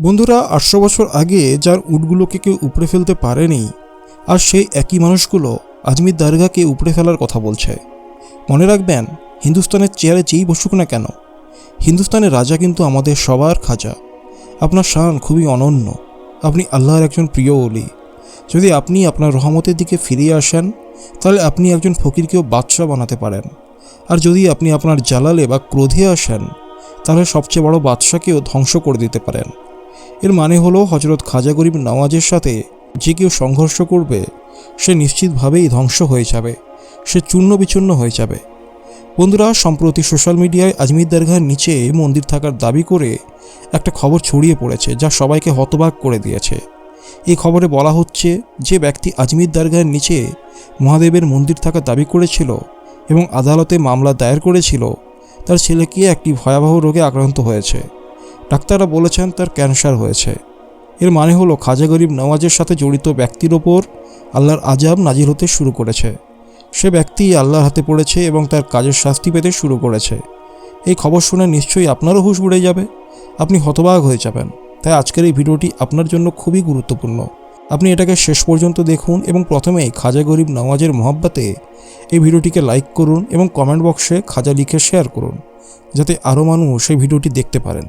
বন্ধুরা, আটশো বছর আগে যার উটগুলোকে কেউ উপড়ে ফেলতে পারেনি, আর সেই একই মানুষগুলো আজমির দারগাকে উপড়ে ফেলার কথা বলছে। মনে রাখবেন, হিন্দুস্তানের চেয়ারে যেই বসুক না কেন, হিন্দুস্তানের রাজা কিন্তু আমাদের সবার খাজা। আপনার শান খুবই অনন্য। আপনি আল্লাহর একজন প্রিয় অলি যদি আপনি আপনার রহমতের দিকে ফিরিয়ে আসেন, তাহলে আপনি একজন ফকিরকেও বাদশাহ বানাতে পারেন। আর যদি আপনি আপনার জালালে বা ক্রোধে আসেন, তাহলে সবচেয়ে বড় বাদশাকেও ধ্বংস করে দিতে পারেন। এর মানে হলো হজরত খাজা গরিব নওয়াজের সাথে যে কেউ সংঘর্ষ করবে, সে নিশ্চিতভাবেই ধ্বংস হয়ে যাবে, সে চূর্ণ বিচূর্ণ হয়ে যাবে। বন্ধুরা, সম্প্রতি সোশ্যাল মিডিয়ায় আজমির দরগার নিচে মন্দির থাকার দাবি করে একটা খবর ছড়িয়ে পড়েছে, যা সবাইকে হতবাক করে দিয়েছে। এই খবরে বলা হচ্ছে যে ব্যক্তি আজমির দরগার নিচে মহাদেবের মন্দির থাকার দাবি করেছিল এবং আদালতে মামলা দায়ের করেছিল, তার ছেলেকে একটি ভয়াবহ রোগে আক্রান্ত হয়েছে। ডাক্তাররা বলেছেন তার ক্যান্সার হয়েছে। এর মানে হলো খাজা গরিব নওয়াজের সাথে জড়িত ব্যক্তির ওপর আল্লাহর আজাব নাজির হতে শুরু করেছে। সে ব্যক্তি আল্লাহর হাতে পড়েছে এবং তার কাজের শাস্তি পেতে শুরু করেছে। এই খবর শুনে নিশ্চয়ই আপনারও হুঁশ উড়ে যাবে। আপনি হতবাক হয়ে যাবেন। তাই আজকের এই ভিডিওটি আপনার জন্য খুবই গুরুত্বপূর্ণ। আপনি এটাকে শেষ পর্যন্ত দেখুন এবং প্রথমেই খাজা গরিব নওয়াজের মহব্বতে এই ভিডিওটিকে লাইক করুন এবং কমেন্ট বক্সে খাজা লিখে শেয়ার করুন, যাতে আরও মানুষ সেই ভিডিওটি দেখতে পারেন।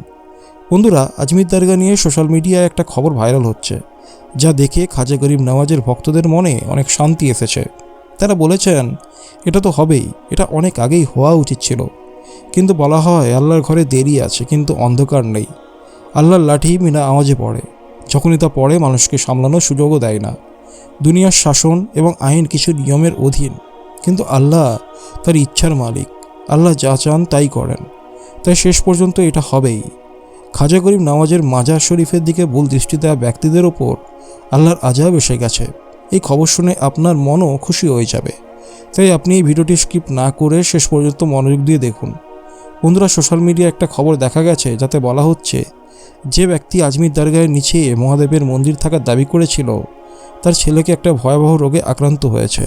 বন্ধুরা, আজমির দারগা নিয়ে সোশ্যাল মিডিয়ায় একটা খবর ভাইরাল হচ্ছে, যা দেখে খাজা গরিব নওয়াজের ভক্তদের মনে অনেক শান্তি এসেছে। তারা বলেছেন, এটা তো হবেই, এটা অনেক আগেই হওয়া উচিত ছিল। কিন্তু বলা হয়, আল্লাহর ঘরে দেরি আছে, কিন্তু অন্ধকার নেই। আল্লাহর লাঠি মিনা আওয়াজে পড়ে। যখনই তা পড়ে, মানুষকে সামলানোর সুযোগও দেয় না। দুনিয়ার শাসন এবং আইন কিছু নিয়মের অধীন। কিন্তু আল্লাহ তার ইচ্ছার মালিক। আল্লাহ যা চান তাই করেন। তাই শেষ পর্যন্ত এটা হবেই। খাজা গরিব নামাজের মাজার শরীফের দিকে ভুল দৃষ্টি দেওয়া ব্যক্তিদের ওপর আল্লাহর আজাব এসে গেছে। এই খবর শুনে আপনার মনও খুশি হয়ে যাবে। তাই আপনি এই ভিডিওটি স্কিপ না করে শেষ পর্যন্ত মনোযোগ দিয়ে দেখুন। বন্ধুরা, সোশ্যাল মিডিয়ায় একটা খবর দেখা গেছে, যাতে বলা হচ্ছে, যে ব্যক্তি আজমির দরগাহের নিচে মহাদেবের মন্দির থাকার দাবি করেছিল, তার ছেলেকে একটা ভয়াবহ রোগে আক্রান্ত হয়েছে।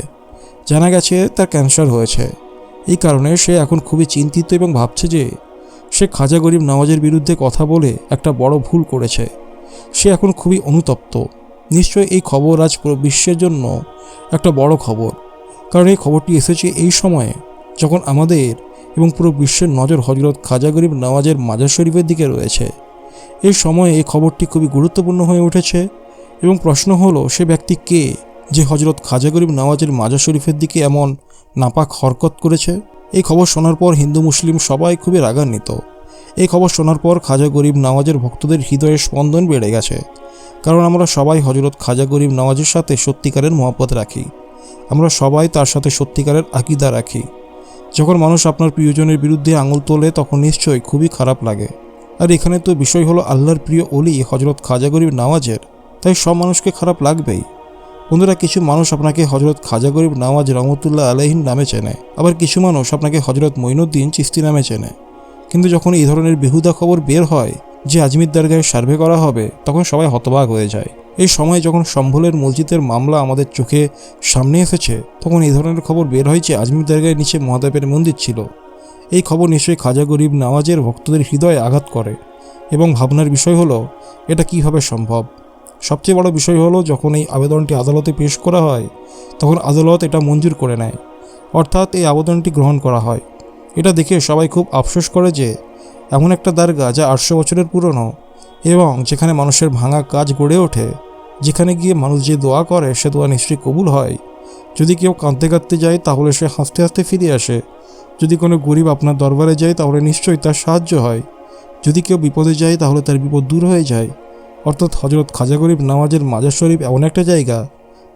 জানা গেছে, তার ক্যান্সার হয়েছে। এই কারণে সে এখন খুবই চিন্তিত এবং ভাবছে যে সে খাজা গরিব নওয়াজের বিরুদ্ধে কথা বলে একটা বড় ভুল করেছে। সে এখন খুবই অনুতপ্ত। নিশ্চয় এই খবর আজ পুরো বিশ্বের জন্য একটা বড় খবর। কারণ এই খবরটি এসেছে এই সময়ে যখন আমাদের এবং পুরো বিশ্বের নজর হজরত খাজা গরিব নওয়াজের মাজার শরীফের দিকে রয়েছে। এই সময়ে এই খবরটি খুবই গুরুত্বপূর্ণ হয়ে উঠেছে এবং প্রশ্ন হলো, সে ব্যক্তি কে যে হজরত খাজা গরিব নওয়াজের মাজার শরীফের দিকে এমন নাপাক হরকত করেছে? এই খবর শোনার পর হিন্দু মুসলিম সবাই খুবই রাগান্বিত। এই খবর শোনার পর খাজা গরিব নওয়াজের ভক্তদের হৃদয়ের স্পন্দন বেড়ে গেছে। কারণ আমরা সবাই হজরত খাজা গরিব নওয়াজের সাথে সত্যিকারের মহব্বত রাখি। আমরা সবাই তার সাথে সত্যিকারের আকিদা রাখি। যখন মানুষ আপনার প্রিয়জনের বিরুদ্ধে আঙুল তোলে, তখন নিশ্চয়ই খুবই খারাপ লাগে। আর এখানে তো বিষয় হলো আল্লাহর প্রিয় অলি হজরত খাজা গরিব নওয়াজের। তাই সব মানুষকে খারাপ লাগবেই। বন্ধুরা, কিছু মানুষ আপনাকে হজরত খাজা গরিব নওয়াজ রহমতুল্লাহ আলহিন নামে চেনে। আবার কিছু মানুষ আপনাকে হজরত মঈনুদ্দিন চিস্তি নামে চেনে। কিন্তু যখন এই ধরনের বেহুদা খবর বের হয় যে আজমির দরগায় সার্ভে করা হবে, তখন সবাই হতবাক হয়ে যায়। এই সময় যখন সম্ভলের মসজিদের মামলা আমাদের চোখে সামনে এসেছে, তখন এই ধরনের খবর বের হয় যে আজমির দরগায় নিচে মহাদেবের মন্দির ছিল। এই খবর নিশ্চয়ই খাজা গরিব নওয়াজের ভক্তদের হৃদয়ে আঘাত করে। এবং ভাবনার বিষয় হলো, এটা কীভাবে সম্ভব? সবচেয়ে বড় বিষয় হলো যখন এই আবেদনটি আদালতে পেশ করা হয়, তখন আদালত এটা মঞ্জুর করে নেয়। অর্থাৎ এই আবেদনটি গ্রহণ করা হয়। এটা দেখে সবাই খুব আফসোস করে যে, এমন একটা দারগা যা আটশো বছরের পুরনো এবং যেখানে মানুষের ভাঙা কাজ গড়ে ওঠে, যেখানে গিয়ে মানুষ যে দোয়া করে সে দোয়া নিশ্চয়ই কবুল হয়। যদি কেউ কাঁদতে কাঁদতে যায়, তাহলে সে হাসতে হাসতে ফিরে আসে। যদি কোনো গরিব আপনার দরবারে যায়, তাহলে নিশ্চয়ই তার সাহায্য হয়। যদি কেউ বিপদে যায়, তাহলে তার বিপদ দূর হয়ে যায়। অর্থাৎ হজরত খাজা গরিব নামাজের মাজার শরীফ এমন একটা জায়গা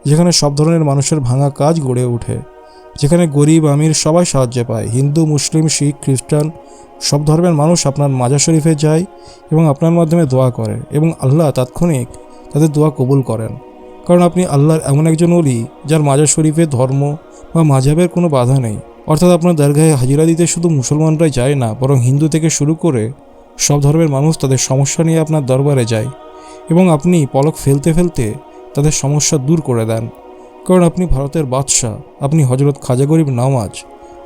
যেখানে সব ধরনের মানুষের ভাঙা কাজ গড়ে ওঠে, যেখানে গরিব আমির সবাই সাহায্য পায়। হিন্দু, মুসলিম, শিখ, খ্রিস্টান, সব ধর্মের মানুষ আপনার মাজার শরীফে যায় এবং আপনার মাধ্যমে দোয়া করে এবং আল্লাহ তাৎক্ষণিক তাদের দোয়া কবুল করেন। কারণ আপনি আল্লাহর এমন একজন অলি যার মাজার শরীফে ধর্ম বা মাঝাবের কোনো বাধা নেই। অর্থাৎ আপনার দরগাহে হাজিরা দিতে শুধু মুসলমানরাই যায় না, বরং হিন্দু থেকে শুরু করে সব ধর্মের মানুষ তাদের সমস্যা নিয়ে আপনার দরবারে যায়। এবং আপনি পলক ফেলতে ফেলতে তাদের সমস্যা দূর করে দেন। কারণ আপনি ভারতের বাদশাহ, আপনি হজরত খাজা গরিব নামাজ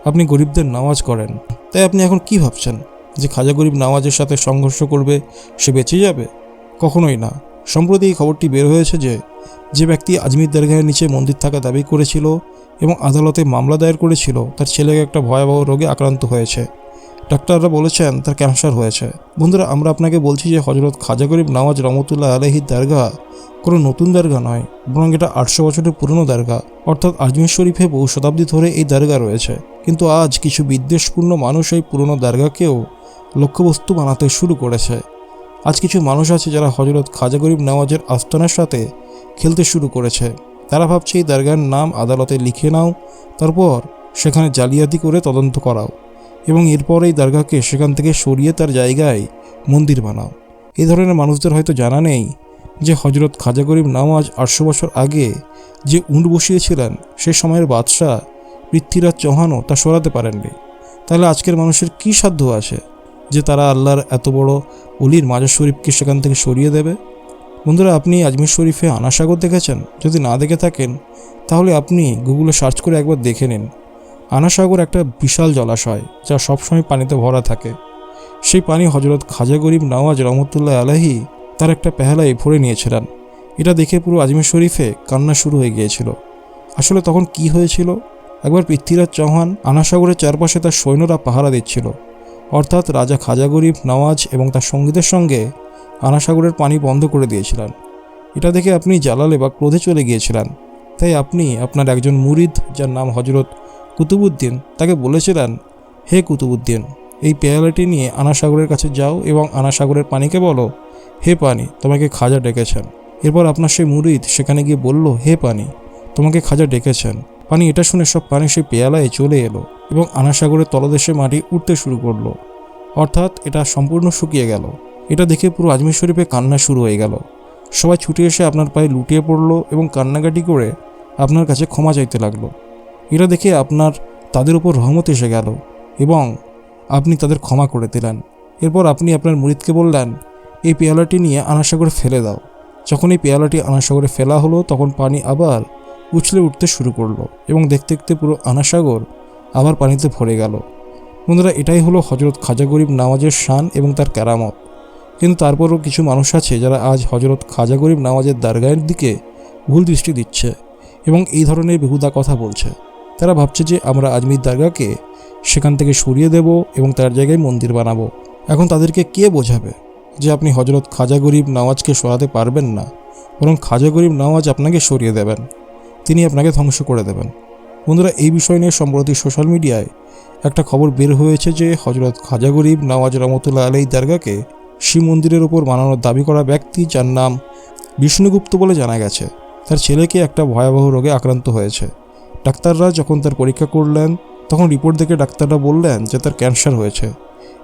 আপনি গরিবদের নামাজ করেন। তাই আপনি এখন কি ভাবছেন? যে খাজা গরিব নামাজের সাথে সংঘর্ষ করবে, সে বেঁচে যাবে? কখনোই না। সম্প্রতি এই খবরটি বের হয়েছে যে যে ব্যক্তি আজমির দরগাহের নিচে মন্দির থাকা দাবি করেছিল এবং আদালতে মামলা দায়ের করেছিল, তার ছেলেকে একটা ভয়াবহ রোগে আক্রান্ত হয়েছে। ডাক্তাররা বলেছেন তার ক্যান্সার হয়েছে। বন্ধুরা, আমরা আপনাকে বলছি যে হজরত খাজা গরিব নওয়াজ রহমতুল্লাহ আলহির দরগা কোনো নতুন দরগা নয়, বরং এটা আটশো বছরের পুরনো দরগা। অর্থাৎ আজমির শরীফে বহু শতাব্দী ধরে এই দরগা রয়েছে। কিন্তু আজ কিছু বিদ্বেষপূর্ণ মানুষ এই পুরনো দরগাকেও লক্ষ্যবস্তু বানাতে শুরু করেছে। আজ কিছু মানুষ আছে যারা হজরত খাজা গরিব নওয়াজের আস্তানার সাথে খেলতে শুরু করেছে। তারা ভাবছে এই দরগার নাম আদালতে লিখে নাও, তারপর সেখানে জালিয়াতি করে তদন্ত করাও। এবং এরপর এই দরগাকে সেখান থেকে সরিয়ে তার জায়গায় মন্দির বানাও। এ ধরনের মানুষদের হয়তো জানা নেই যে হজরত খাজা গরিব নওয়াজ আটশো বছর আগে যে উঁট বসিয়েছিলেন, সে সময়ের বাদশাহ পৃথ্বীরাজ চৌহানও তা সরাতে পারেননি। তাহলে আজকের মানুষের কী সাধ্য আছে যে তারা আল্লাহর এত বড় অলির মাজার শরীফকে সেখান থেকে সরিয়ে দেবে? বন্ধুরা, আপনি আজমির শরীফে আনাসাগর দেখেছেন? যদি না দেখে থাকেন, তাহলে আপনি গুগলে সার্চ করে একবার দেখে নিন। আনাসাগর একটা বিশাল জলাশয় যা সবসময় পানিতে ভরা থাকে। সেই পানি হজরত খাজা গরিব নওয়াজ রহমতুল্লাহ আলাহি তার একটা পেহালায় ভরে নিয়েছিলেন। এটা দেখে পুরো আজমির শরীফে কান্না শুরু হয়ে গিয়েছিল। আসলে তখন কি হয়েছিল? একবার পৃথ্বীরাজ চৌহান আনাসাগরের চারপাশে তার সৈন্যরা পাহারা দিচ্ছিল। অর্থাৎ রাজা খাজা গরিব নওয়াজ এবং তার সঙ্গীদের সঙ্গে আনাসাগরের পানি বন্ধ করে দিয়েছিলেন। এটা দেখে আপনি জ্বালালে বা ক্রোধে চলে গিয়েছিলেন। তাই আপনি আপনার একজন মুরিদ, যার নাম হজরত কুতুবুদ্দিন তাকে বলেছিলেন হে কুতুবুদ্দিন, এই পেয়ালাটি নিয়ে আনাসাগরের কাছে যাও এবং আনাসাগরের পানিকে বলো, হে পানি, তোমাকে খাজা ডেকেছেন। এরপর আপনার সেই মুরিদ সেখানে গিয়ে বলল, হে পানি, তোমাকে খাজা ডেকেছেন। পানি এটা শুনে সব পানি সেই পেয়ালায় চলে এলো এবং আনাসাগরের তলদেশে মাটি উঠতে শুরু করল। অর্থাৎ এটা সম্পূর্ণ শুকিয়ে গেল। এটা দেখে পুরো আজমির শরীফে কান্না শুরু হয়ে গেল। সবাই ছুটে এসে আপনার পায়ে লুটিয়ে পড়ল এবং কান্নাকাটি করে আপনার কাছে ক্ষমা চাইতে লাগল। এটা দেখে আপনার তাদের উপর রহমত এসে গেল এবং আপনি তাদের ক্ষমা করে দিলেন। এরপর আপনি আপনার মুরিদকে বললেন, এই পেয়ালাটি নিয়ে আনাসাগরে ফেলে দাও। যখন এই পেয়ালাটি আনাসাগরে ফেলা হলো, তখন পানি আবার উছলে উঠতে শুরু করল এবং দেখতে দেখতে পুরো আনাসাগর আবার পানিতে ভরে গেল। বন্ধুরা, এটাই হলো হজরত খাজা গরিব নামাজের শান এবং তার কেরামত। কিন্তু তারপরও কিছু মানুষ আছে যারা আজ হজরত খাজা গরিব নামাজের দরগাহের দিকে ভুল দৃষ্টি দিচ্ছে এবং এই ধরনের বেহুদা কথা বলছে। তারা ভাবছে যে আমরা আজমির দরগাকে সেখান থেকে সরিয়ে দেব এবং তার জায়গায় মন্দির বানাবো। এখন তাদেরকে কে বোঝাবে যে আপনি হজরত খাজা গরিব নওয়াজকে সরাতে পারবেন না, বরং খাজা গরিব নওয়াজ আপনাকে সরিয়ে দেবেন, তিনি আপনাকে ধ্বংস করে দেবেন। বন্ধুরা, এই বিষয় নিয়ে সম্প্রতি সোশ্যাল মিডিয়ায় একটা খবর বের হয়েছে যে হজরত খাজা গরিব নওয়াজ রহমতুল্লাহ আলাই দরগাকে শিব মন্দিরের ওপর বানানোর দাবি করা ব্যক্তি যার নাম বিষ্ণুগুপ্ত বলে জানা গেছে। তার ছেলেকে একটা ভয়াবহ রোগে আক্রান্ত হয়েছে। ডাক্তাররা যখন তার পরীক্ষা করলেন, তখন রিপোর্ট দেখে ডাক্তাররা বললেন যে তার ক্যান্সার হয়েছে।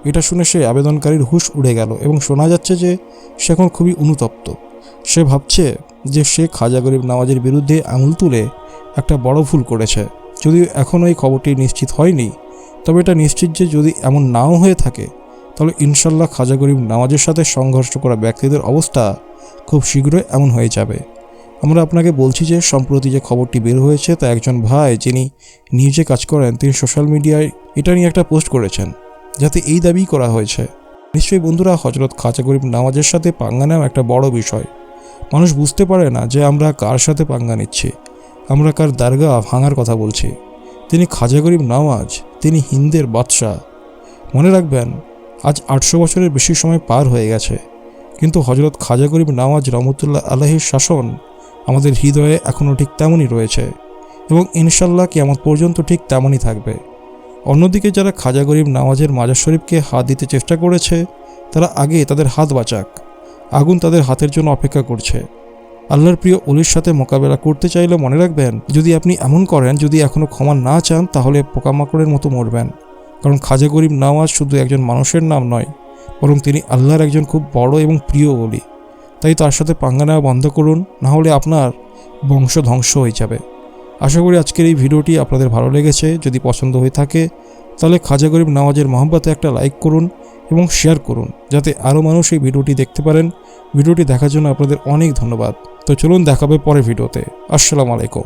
এটা শুনে সে আবেদনকারীর হুশ উড়ে গেল এবং শোনা যাচ্ছে যে সে এখন খুবই অনুতপ্ত। সে ভাবছে যে সে খাজা গরিব নওয়াজের বিরুদ্ধে আঙুল তুলে একটা বড় ভুল করেছে। যদিও এখনও এই খবরটি নিশ্চিত হয়নি, তবে এটা নিশ্চিত যে যদি এমন নাও হয়ে থাকে, তাহলে ইনশাল্লাহ খাজা গরিব নামাজের সাথে সংঘর্ষ করা ব্যক্তিদের অবস্থা খুব শীঘ্রই এমন হয়ে যাবে। আমরা আপনাকে বলছি যে, সম্প্রতি যে খবরটি বের হয়েছে, তা একজন ভাই যিনি নিউজে কাজ করেন, তিনি সোশ্যাল মিডিয়ায় এটা নিয়ে একটা পোস্ট করেছেন, যাতে এই দাবি করা হয়েছে। নিশ্চয়ই বন্ধুরা, হজরত খাজা গরিব নামাজের সাথে পাঙ্গা নেওয়া একটা বড় বিষয়। মানুষ বুঝতে পারে না যে, আমরা কার সাথে পাঙ্গা নিচ্ছি। আমরা কার দারগা ভাঙার কথা বলছি। তিনি খাজা গরিব নামাজ, তিনি হিন্দের বাদশাহ। মনে রাখবেন, আজ আটশো বছরের বেশি সময় পার হয়ে গেছে। কিন্তু হজরত খাজা গরিব নামাজ রহমতুল্লাহ আলহির শাসন আমাদের হৃদয়ে এখনও ঠিক তেমনই রয়েছে এবং ইনশাল্লাহ কিয়ামত পর্যন্ত ঠিক তেমনই থাকবে। অন্যদিকে যারা খাজা গরিব নামাজের মাজার শরীফকে হাত দিতে চেষ্টা করেছে, তারা আগে তাদের হাত বাঁচাক, আগুন তাদের হাতের জন্য অপেক্ষা করছে। আল্লাহর প্রিয় অলির সাথে মোকাবেলা করতে চাইলে মনে রাখবেন, যদি আপনি এমন করেন, যদি এখনও ক্ষমা না চান, তাহলে পোকামাকড়ের মতো মরবেন। কারণ খাজা গরিব নামাজ শুধু একজন মানুষের নাম নয়, বরং তিনি আল্লাহর একজন খুব বড় এবং প্রিয় অলি। তাই তার সাথে পাঙ্গা নেওয়া বন্ধ করুন, না হলে আপনার বংশ ধ্বংস হয়ে যাবে। আশা করি আজকের এই ভিডিওটি আপনাদের ভালো লেগেছে। যদি পছন্দ হয়ে থাকে, তাহলে খাজা গরিব নওয়াজের মহব্বতে একটা লাইক করুন এবং শেয়ার করুন, যাতে আরও মানুষ এই ভিডিওটি দেখতে পারেন। ভিডিওটি দেখার জন্য আপনাদের অনেক ধন্যবাদ। তো চলুন দেখাবে পরে ভিডিওতে। আসসালামু আলাইকুম।